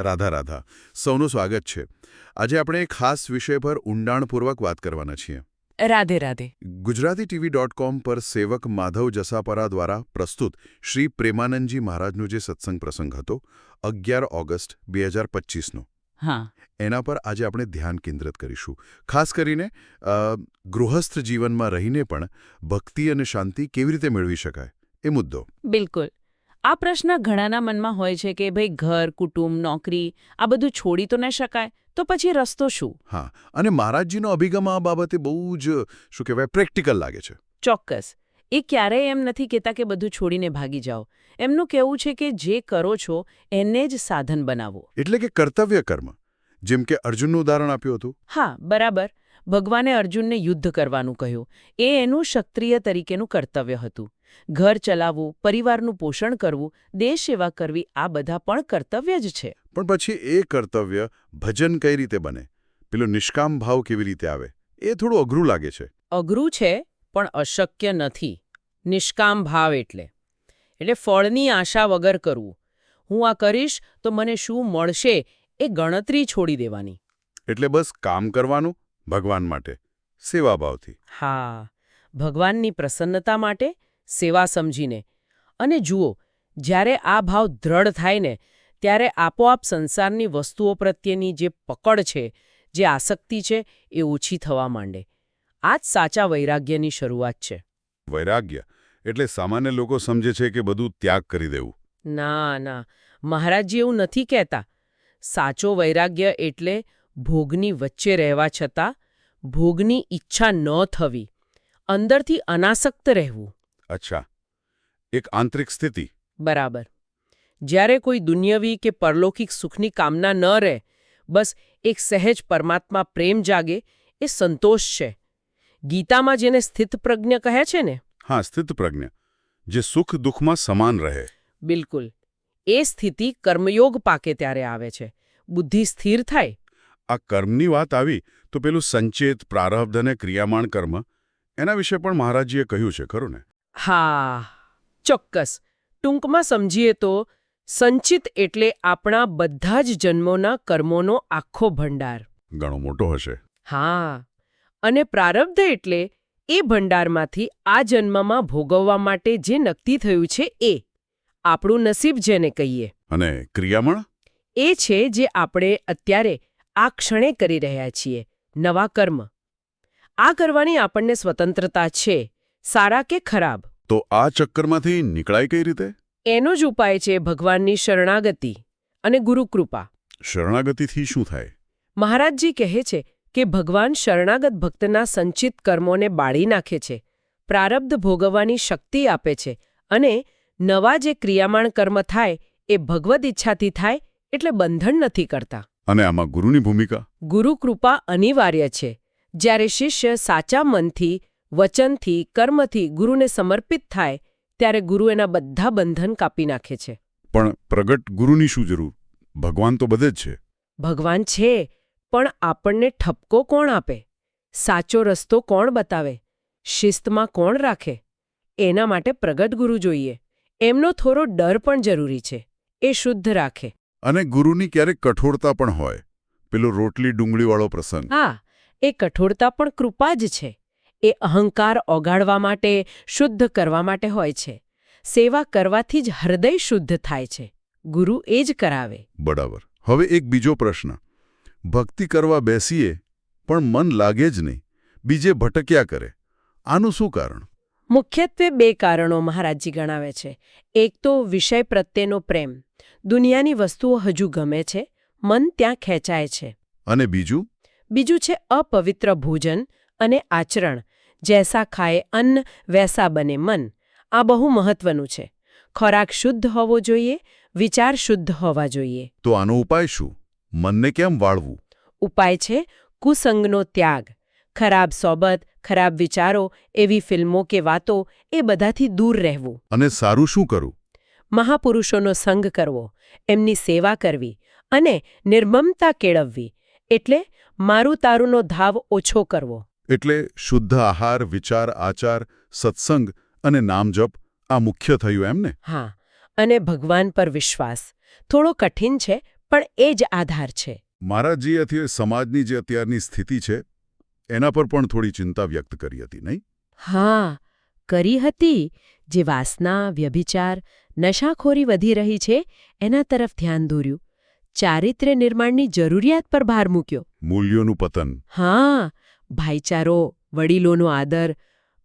રાધા રાધા. સૌનું સ્વાગત છે. આજે આપણે ખાસ વિષય પર ઊંડાણપૂર્વક વાત કરવાના છીએ. Radhe Radhe. Gujarati TV dot com પર સેવક માધવ જસાપરા દ્વારા પ્રસ્તુત શ્રી પ્રેમાનંદજી મહારાજનો જે સત્સંગ પ્રસંગ હતો અગિયાર ઓગસ્ટ બે હજાર પચીસનો. હા. એના પર આજે આપણે ધ્યાન કેન્દ્રિત કરીશું. ખાસ કરીને ગૃહસ્થ જીવનમાં રહીને પણ ભક્તિ અને શાંતિ કેવી રીતે મેળવી શકાય એ મુદ્દો. બિલકુલ. આ પ્રશ્ન ઘણાના મનમાં હોય છે કે ભાઈ ઘર કુટુંબ નોકરી આ બધું છોડી તો ન શકાય તો પછી રસ્તો શું? હા અને મહારાજજીનો અભિગમ આ બાબતે બહુ જ શું કહેવાય પ્રેક્ટિકલ લાગે છે. ચોક્કસ. એ ક્યારેય એમ નથી કહેતા કે બધું છોડીને ભાગી જાઓ. એમનું કહેવું છે કે જે કરો છો એને જ સાધન બનાવો. એટલે કે કર્તવ્ય કર્મ જેમ કે અર્જુનનું ઉદાહરણ આપ્યું હતું. હા બરાબર. ભગવાને અર્જુનને યુદ્ધ કરવાનું કહ્યું. એ એનું ક્ષત્રિય તરીકેનું કર્તવ્ય હતું. ઘર ચલાવવું પરિવારનું પોષણ કરવું દેશ સેવા કરવી આ બધા પણ કર્તવ્ય જ છે. પણ પછી એ કર્તવ્ય ભજન કઈ રીતે બને? પેલો નિષ્કામ ભાવ કેવી રીતે આવે? એ થોડું અઘરું લાગે છે. અઘરું છે પણ અશક્ય નથી. નિષ્કામ ભાવ એટલે. એટલે ફળની આશા વગર કરવું. હું આ કરીશ તો મને શું મળશે એ ગણતરી છોડી દેવાની. એટલે બસ કામ કરવાનું ભગવાન માટે સેવાભાવથી હા ભગવાનની પ્રસન્નતા માટે સેવા સમજીને. અને જુઓ જ્યારે આ ભાવ દ્રઢ થાય ને ત્યારે આપોઆપ સંસારની વસ્તુઓ પ્રત્યેની જે પકડ છે જે આસક્તિ છે એ ઓછી થવા માંડે. આ જ સાચા વૈરાગ્યની શરૂઆત છે. વૈરાગ્ય? એટલે સામાન્ય લોકો સમજે છે કે બધું ત્યાગ કરી દેવું. ના ના. મહારાજજી એવું નથી કહેતા. સાચો વૈરાગ્ય એટલે ભોગની વચ્ચે રહેવા છતાં ભોગની ઈચ્છા ન થવી. અંદરથી અનાસક્ત રહેવું. અચ્છા. એક આંતરિક સ્થિતિ. બરાબર. જ્યારે કોઈ દુનિયવી કે પરલૌકિક સુખની કામના ન રહે બસ એક સહેજ પરમાત્મા પ્રેમ જાગે એ સંતોષ છે. ગીતામાં જેને સ્થિતપ્રજ્ઞ કહે છે ને? હા સ્થિત પ્રજ્ઞ જે સુખ દુઃખમાં સમાન રહે. બિલકુલ. એ સ્થિતિ કર્મયોગ પાકે ત્યારે આવે છે. બુદ્ધિ સ્થિર થાય. આ કર્મની વાત આવી તો પેલું સંચેત પ્રારબ્ધ અને ક્રિયામાણ કર્મ એના વિશે પણ મહારાજજીએ કહ્યું છે ખરું ને? હા ચોક્કસ. ટૂંકમાં સમજીએ તો સંચિત એટલે આપણા બધા જ જન્મોના કર્મોનો આખો ભંડાર. ઘણો મોટો હશે. હા અને પ્રારબ્ધ એટલે એ ભંડારમાંથી આ જન્મમાં ભોગવવા માટે જે નક્કી થયું છે એ આપણું નસીબ જેને કહીએ. અને ક્રિયામણ? એ છે જે આપણે અત્યારે આ ક્ષણે કરી રહ્યા છીએ નવા કર્મ. આ કરવાની આપણને સ્વતંત્રતા છે. સારા કે ખરાબ? તો આ ચક્કરમાંથી નીકળાય કઈ રીતે? એનો જ ઉપાય છે ભગવાનની શરણાગતિ અને ગુરુકૃપા. શરણાગતિથી શું થાય? મહારાજજી કહે છે કે ભગવાન શરણાગત ભક્તના સંચિત કર્મોને બાળી નાખે છે પ્રારબ્ધ ભોગવવાની શક્તિ આપે છે અને નવા જે ક્રિયામાણ કર્મ થાય એ ભગવદ ઈચ્છાથી થાય એટલે બંધન નથી કરતા. અને આમાં ગુરુની ભૂમિકા? ગુરુકૃપા અનિવાર્ય છે. જ્યારે શિષ્ય સાચા મનથી વચનથી કર્મથી ગુરુને સમર્પિત થાય ત્યારે ગુરુ એના બધા બંધન કાપી નાખે છે. પણ પ્રગટ ગુરુની શું જરૂર? ભગવાન તો બધે જ છે. ભગવાન છે પણ આપણને ઠપકો કોણ આપે? સાચો રસ્તો કોણ બતાવે? શિસ્તમાં કોણ રાખે? એના માટે પ્રગટ ગુરુ જોઈએ. એમનો થોડો ડર પણ જરૂરી છે. એ શુદ્ધ રાખે. અને ગુરુની ક્યારેક કઠોરતા પણ હોય. પેલો રોટલી ડુંગળીવાળો પ્રસંગ. હા એ કઠોરતા પણ કૃપા જ છે. એ અહંકાર ઓગાળવા માટે શુદ્ધ કરવા માટે હોય છે. સેવા કરવાથી જ હૃદય શુદ્ધ થાય છે. ગુરુ એ જ કરાવે. બરાબર. હવે એક બીજો પ્રશ્ન. ભક્તિ કરવા બેસીએ પણ મન લાગે જ નહીં. બીજે ભટક્યા કરે. આનું શું કારણ? મુખ્યત્વે બે કારણો મહારાજજી ગણાવે છે. એક તો વિષય પ્રત્યેનો પ્રેમ. દુનિયાની વસ્તુઓ હજુ ગમે છે. મન ત્યાં ખેંચાય છે. અને બીજું? બીજું છે અપવિત્ર ભોજન. અને આચરણ જૈસા ખાય અન્ન વૈસા બને મન. આ બહુ મહત્વનું છે. ખોરાક શુદ્ધ હોવો જોઈએ વિચાર શુદ્ધ હોવા જોઈએ. તો આનો ઉપાય શું? મનને કેમ વાળવું? ઉપાય છે કુસંગનો ત્યાગ. ખરાબ સોબત ખરાબ વિચારો એવી ફિલ્મો કે વાતો એ બધાથી દૂર રહેવું. અને સારું શું કરવું? મહાપુરુષોનો સંગ કરવો એમની સેવા કરવી અને નિર્મમતા કેળવવી. એટલે મારું તારુંનો ધાવ ઓછો કરવો. એટલે શુદ્ધ આહાર વિચાર આચાર સત્સંગ અને નામજપ આ મુખ્ય થયું એમને? હા અને ભગવાન પર વિશ્વાસ. થોડો કઠિન છે પણ એ જ આધાર છે. મારા જે અથી સમાજની જે અત્યારની સ્થિતિ છે એના પર પણ થોડી ચિંતા વ્યક્ત કરી હતી નહીં? હા કરી હતી. જે વાસના વ્યભિચાર નશાખોરી વધી રહી છે એના તરફ ધ્યાન દોર્યું. ચારિત્ર્ય નિર્માણની જરૂરિયાત પર ભાર મૂક્યો. મૂલ્યોનું પતન. હા ભાઈચારો વડીલોનો આદર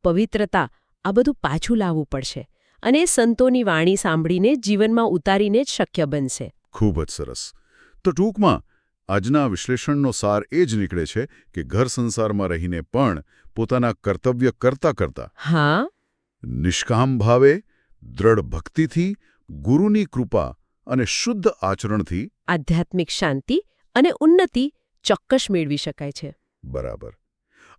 પવિત્રતા આ બધું પાછું લાવવું પડશે અને સંતોની વાણી સાંભળીને જીવનમાં ઉતારીને જ શક્ય બનશે. ખૂબ જ સરસ. તો ટૂંકમાં આજના વિશ્લેષણનો સાર એ જ નીકળે છે કે ઘર સંસારમાં રહીને પણ પોતાના કર્તવ્ય કરતા કરતા હા. નિષ્કામ ભાવે દ્રઢ ભક્તિથી ગુરુની કૃપા અને શુદ્ધ આચરણથી આધ્યાત્મિક શાંતિ અને ઉન્નતિ ચોક્કસ મેળવી શકાય છે. બરાબર.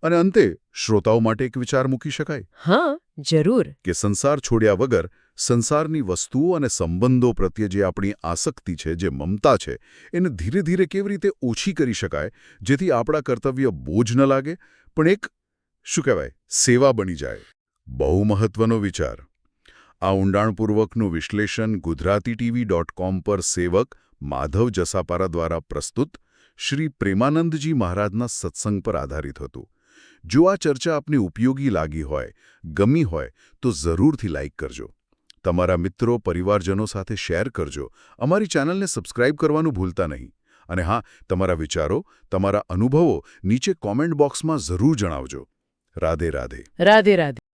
અને અંતે શ્રોતાઓ માટે એક વિચાર મૂકી શકાય. હા જરૂર. કે સંસાર છોડ્યા વગર સંસારની વસ્તુઓ અને સંબંધો પ્રત્યે જે આપણી આસક્તિ છે જે મમતા છે એને ધીરે ધીરે કેવી રીતે ઓછી કરી શકાય જેથી આપણા કર્તવ્ય બોજ ન લાગે પણ એક શું કહેવાય સેવા બની જાય. બહુ મહત્વનો વિચાર. આ ઊંડાણપૂર્વકનું વિશ્લેષણ ગુજરાતી ટીવી ડોટ કોમ પર સેવક માધવ જસાપારા દ્વારા પ્રસ્તુત શ્રી પ્રેમાનંદજી મહારાજના સત્સંગ પર આધારિત હતું. જો આ ચર્ચા આપને ઉપયોગી લાગી હોય, ગમી હોય, તો જરૂરથી લાઇક કરજો. તમારા મિત્રો, પરિવારજનો સાથે શેર કરજો. અમારી ચેનલને સબસ્ક્રાઇબ કરવાનું ભૂલતા નહીં. અને હા, તમારા વિચારો, તમારા અનુભવો નીચે કોમેન્ટ બોક્સમાં જરૂર જણાવજો. રાધે રાધે. રાધે રાધે.